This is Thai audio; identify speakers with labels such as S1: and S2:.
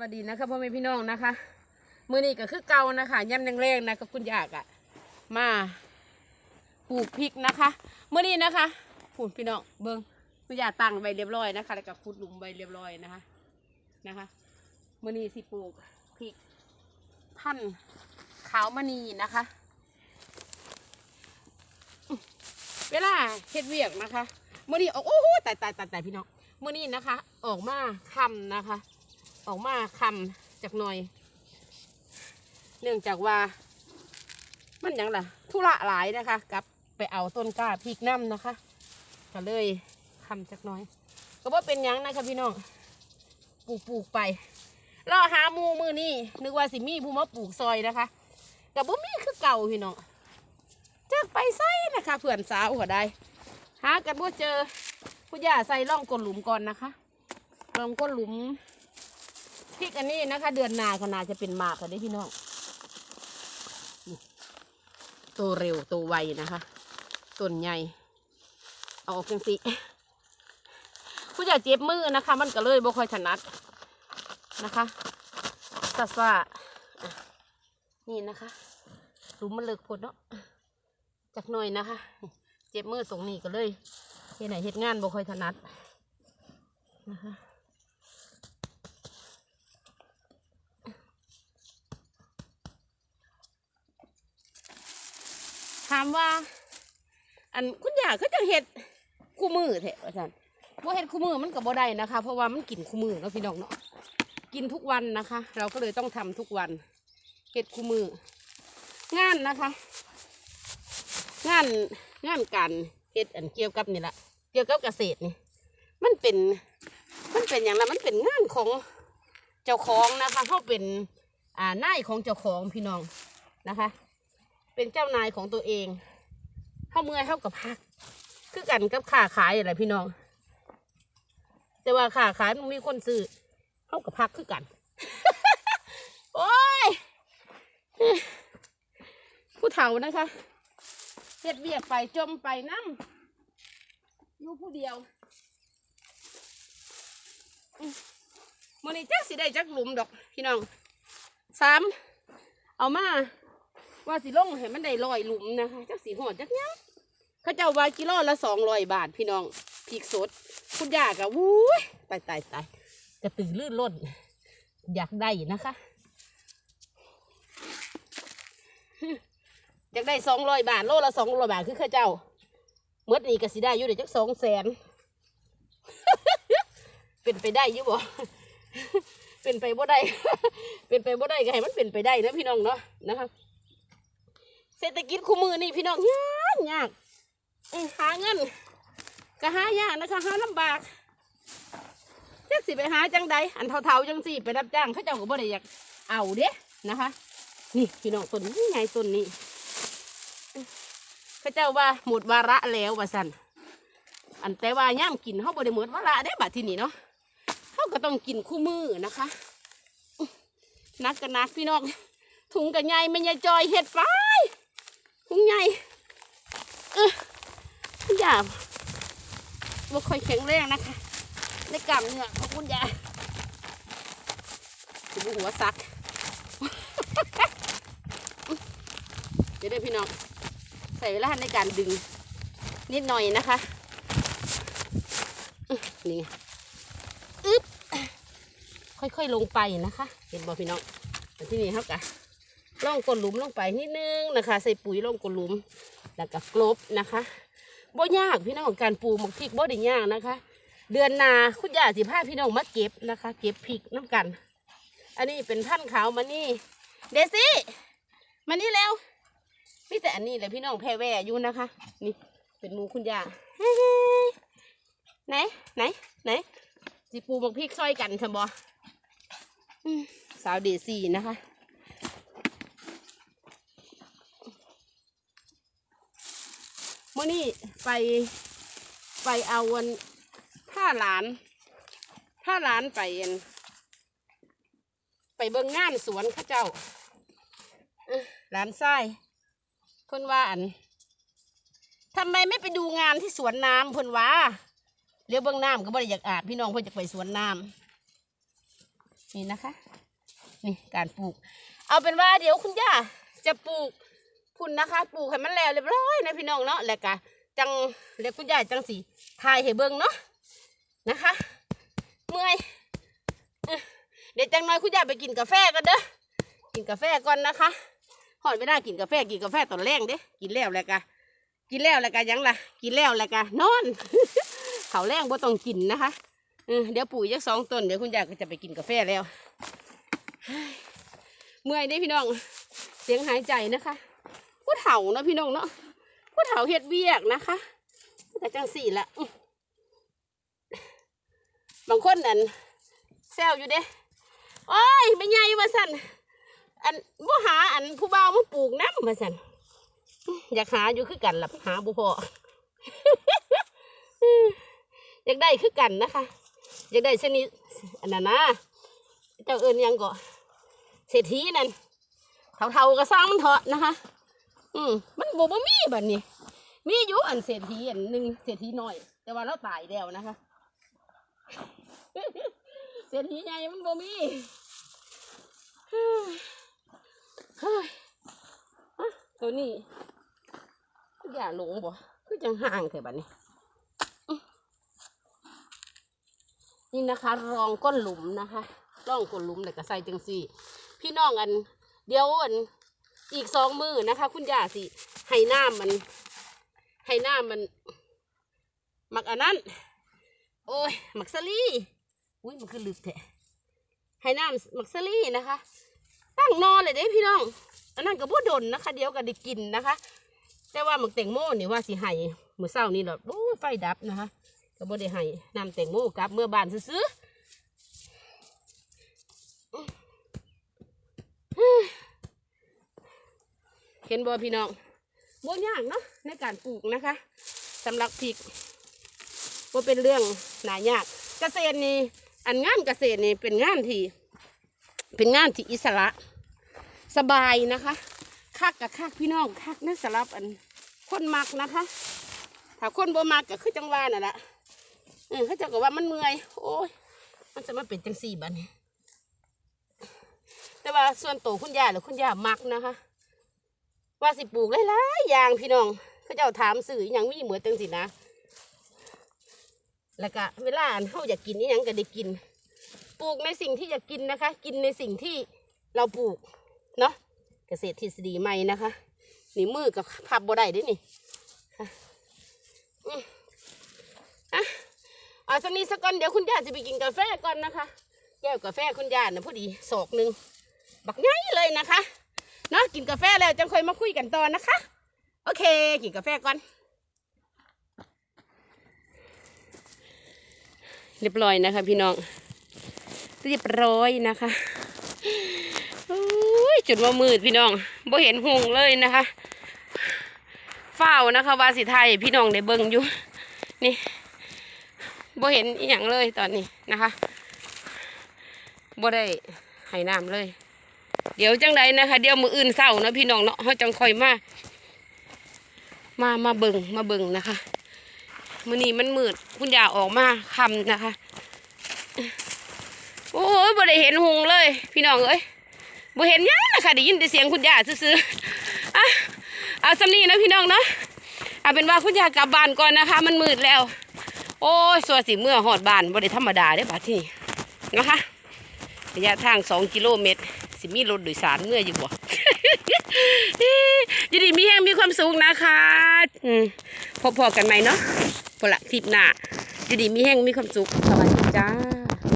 S1: วัสดีนะคะพ่อแม่พี่น้องนะคะ มือนี้ก็คือเก่านะคะย่ำแรงๆนะกับคุณยากอะมาปลูกพริกนะคะมือนี้นะคะผูดพี่น้องเบิ้งคุณยาตั้งไว้เรียบร้อยนะคะแล้วก็ขุดหลุมไว้เรียบร้อยนะคะนะคะมือนี้สิปลูกพริกพันขาวมณีนะคะ เวลาเฮ็ดเวียกนะคะมื่อนี้ออกโอ้โหตายตายตายตายพี่น้องมื่อนี้นะคะ ออกมาคำนะคะ ออกมาคำจากหน่อย เนื่องจากว่า มันยังล่ะ ธุระหลายนะคะกลับไปเอาต้นกล้าพริกน้ำนะคะก็เลยคำจากหน้อย ก็ว่าเป็นยังนะคะพี่น้องปลูกปลูกไปรอหาหมูมือนี่นึกว่าสิมีผู้มาปลูกซอยนะคะกับบ่มีคือเก่าพี่น้องจากไปไส่นะคะเพื่อนสาวก็ได้หากันบ่เจอผู้ย่าใส่ร่องก้นหลุมก่อนนะคะร่องก้นหลุม พริกอันนี้นะคะ เดือนนาขนาจะเป็นหมากกันได้พี่น้องนี่โตเร็วโตไวนะคะต้นใหญ่เอาออกจังสิผู้ย่เจ็บมือนะคะ มันก็เลยบ่ค่อยถนัดนะคะสัสว่านี่นะคะหลุมมันเลิกพดเนาะจักหน่อยนะคะ เจ็บมือตรงนี้ก็เลยเฮ็ดไหนเฮ็ดงานบ่ค่อยถนัดนะคะามว่า อันคุณยาเขาจะเฮ็ดคู่มือแท้ว่าซั่นบ่เฮ็ดคู่มือมันก็บ่ได้นะคะ เพราะว่ามันกินคู่มือเนาะพี่น้องเนาะกินทุกวันนะคะ เราก็เลยต้องทำทุกวันเฮ็ดคู่มืองานนะคะ งานงานการเฮ็ดอันเกี่ยวกับนี่แหละเกี่ยวกับเกษตรนี่มันเป็นมันเป็นอย่างไรมันเป็นงานของเจ้าของนะคะเขาเป็นอ่านายของเจ้าของพี่น้องนะคะ เป็นเจ้านายของตัวเองเขาเมื่อยเขากับพัก คือกันกับค้าขายอะไรพี่น้อง แต่ว่าค้าขายมันมีคนซื้อเขากับพักคือกัน โอ้ยผู้เฒ่านะคะเฮ็ดเวียกไปจมไปน้ำอยู่ผู้เดียวมื้อนี้จักสิได้จักหลุมดอกพี่น้องสามเอามา ว่าสิลงให้มันได้ร้อยหลุมนะคะจักสีหอดจักหยังเขาเจ้าว่ากิโลละสองร้อยบาทพี่น้องพริกสด คุณยากะวุ้ยตายตายตายกระตือรือร้นอยากได้นะคะอยากได้สองร้อยบาทโลละสองร้อยบาทคือข้าเจ้าเมื่อนี้ก็สิได้อยู่เดี๋ยวจักสองแสนเป็นไปได้ยุบ่เป็นไปบ่ได้ เป็นไปบ่ได้ก็ให้มันเป็นไปได้นะพี่น้องเนาะนะคะ เศรษฐกิจคู่มือนี่พี่น้องยากยากหาเงินก็หายากนะคะหาลำบากจักสิไปหาจังใดอันเท่าๆจังสิไปรับจ้างเขาเจ้าก็บ่ได้อยากเอาเด้นะคะ นี่พี่น้องต้นนี้ไงต้นนี้เขาเจ้าว่าหมดวาระแล้วว่าสันอันแต่ว่าย่ามกินเขาบริหมดวาระได้บัดที่นี่เนาะเขาก็ต้องกินคู่มือนะคะนักกันนักพี่น้องถุงกับใหญ่ไม่ใหญ่จอยเห็ดไป ถุงใหญ่เอออย่าบ่ค่อยแข็งแรงนะคะในกล้ามเนื้อของคุณยายถึงหัวซักเดี๋ยวเด้พี่น้องใส่เวลาในการดึงนิดหน่อยนะคะนี่อึ๊บค่อยๆลงไปนะคะ เห็นบ่พี่น้องที่นี่เขากะ ล่องกดหลุมลงไปนิดนึงนะคะ ใส่ปุ๋ยล่องกดหลุม แล้วก็กลบนะคะบ่ยากพี่น้องการปลูกหมกพริกบ่ได้ยากนะคะ เดือนนาคุณย่าสิพาพี่น้องมาเก็บนะคะ เก็บพริกน้ำกัน อันนี้เป็นพันธุ์ขาวมานี่เดซี่มานี่เร็วมีแต่อันนี้แหละพี่น้องแพรแวอยู่นะคะ นี่เป็นมูคุณย่ายไหนไหนไหนสิปูบักพริกซอยกันใช่บอืมสาวเดซี่นะคะ เมื่อนี้ไปไปเอาวันผ้าหลานผ้าหลานไปเอั่นไปเบิ่งงานสวนข้าเจ้าหลานไส้เพิ่นว่าอันทำไมไม่ไปดูงานที่สวนน้ำเพิ่นว่าเรียวเบื้องน้ำก็บ่ได้อยากอาบพี่น้องเพิ่นจะไปสวนน้ำนี่นะคะ นี่การปลูก เอาเป็นว่าเดี๋ยวคุณย่าจะปลูก พุ่นนะคะปลูกให้มันแล้วเรียบร้อยนะพี่น้องเนาะแล้วก็จังเรียกคุณย่าจังสีถ่ายให้เบิ่งเนาะนะคะ เมื่อยเดี๋ยวจังน้อยคุณย่าไปกินกาแฟกันเด้อกินกาแฟก่อนนะคะหอดไม่ได้กินกาแฟกินกาแฟตอนแรกเด้กินแล้วแล้วก็กินแล้วแล้วก็ยังล่ะ กินแล้วแล้วก็นอนเขาแรงบ่ต้องกินนะคะเดี๋ยวปุ๋ยจักสองต้นเดี๋ยวคุณย่าก็จะไปกินกาแฟแล้วเมื่อยได้พี่น้องเสียงหายใจนะคะ เฒ่าเนาะพี่น้องเนาะผู้เฒ่าเฮ็ดเวียกนะคะแต่จังสี่ละบางคนอันแซวอยู่เด้โอ้ยไม่ใหญ่มาสั่นอันบ่หาอันผู้บ่าวมาปลูกน้ำมาสั่นอยากหาอยู่คือกันหล่ะหาบุพออยากได้คือกันนะคะ อยากได้ชนิดอันนั้นนะเจ้าเอิญยังก่อเศรษฐีนั่นเท่าๆก็สร้างมันเถอะนะคะ อืมมันบ่บ่มีบัดนี้ มีอยู่อันเศรษฐีอันหนึ่งเศรษฐีน้อย แต่ว่าเราตายแล้วนะคะ เศรษฐีใหญ่มันบ่มีเฮ้ยเฮ้ยอะตัวนี้อย่าหลงบ่คือจังห่างแต่บัดนี้ นี่นะคะ รองก้นหลุมนะคะ รองก้นหลุมแต่ก็ใส่จังสี่ พี่น้องอัน เดียวอัน อีกสองมือนะคะ คุณย่าสิให้น้ำมันให้น้ำมัน หมักอันนั้น โอ้ยหมักสลีอุ้ยมันคือลึกแท้ให้น้ำหมักสลีนะคะ ตั้งนอนเลยเด้พี่น้อง อันนั้นก็บ่ดนนะคะ เดี๋ยวก็ได้กินนะคะ แต่ว่าหมักแตงโมนี่ว่าสิให้มื้อเช้านี่หละโอ้ยไฟดับนะคะก็บ่ได้ให้น้ำแตงโมกลับเมื่อบานซื้อ เห็นบ่พี่น้องบ่ยากเนาะในการปลูกนะคะสำหรับพริกว่าเป็นเรื่องหนายาก เกษตรนี่อันงานเกษตรนี่เป็นงานที่ เป็นงานที่อิสระ สบายนะคะคักกับคักพี่น้องคักนะสำหรับอันคนมักนะคะ ถ้าคนบ่มักก็คือจังหวาน่ะละเออเขาจะก็ว่ามันเมื่อย โอ้ยมันจะมาเป็นจังสี่บันแต่ว่าส่วนตัวคุณย่าหรือคุณย่ามักนะคะ ว่าสิปลูกหลายๆอย่างพี่น้องเขาเจ้าถามสื่ออหย่างมีเหมือนตังสินะ แล้วก็เวลาอันเขาอยากกินอหยังก็ได้กิน ปลูกในสิ่งที่อยากกินนะคะ กินในสิ่งที่เราปลูกเนาะเกษตรทฤษฎีใหม่นะคะนี่มือกับพับบ่ได้ด้นี่ค่ะอะเอาสักนิดสักก่อนเดี๋ยวคุณย่าจะไปกินกาแฟก่อนนะคะ แก้วกาแฟคุณย่าเนี่ยพอดีศอกหนึ่งบักใหญ่เลยนะคะ เนาะกินกาแฟแล้วจังค่อยมาคุยกันต่อนะคะ โอเค กินกาแฟก่อน เรียบร้อยนะคะ พี่น้อง เรียบร้อยนะคะโอ้ยจุดว่ามืดพี่น้องบ่เห็นหงเลยนะคะเฝ้านะคะวาสิไทยพี่น้องได้เบิ่งอยู่ นี่บ่เห็นอหย่างเลยตอนนี้นะคะบ่ได้ให้น้ำเลย เดี๋ยวจังใดนะคะ เดี๋ยวมืออื่นเศร้าเนาะพี่น้องเนาะเขาจังคอยมา มามาเบิ่งมาเบิ่งนะคะมือนี้มันมืดคุณยาออกมาคำนะคะ โอ้ยบ่ได้เห็นหงเลย พี่น้องเอ้ยบ่เห็นยังนะคะได้ยินแต่เสียงคุณยาซื่อๆอะเอาสำนีนะพี่น้องเนาะเอาเป็นว่าคุณยากลับบ้านก่อนนะคะ มันมืดแล้ว โอ้ยสัวสิเมื่อหอดบ้านบ่ได้ธรรมดาเด้อบัดที่นี่นะคะระยะทางสองกิโลเมตร สิมีรถโดยสารเมื่ออยู่บ่ยินดีมีแห้งมีความสุขนะคะพบพอกันไหมเนาะพอละคลิปหน้ายินดีมีแห้งมีความสุขสวัสดีจ้า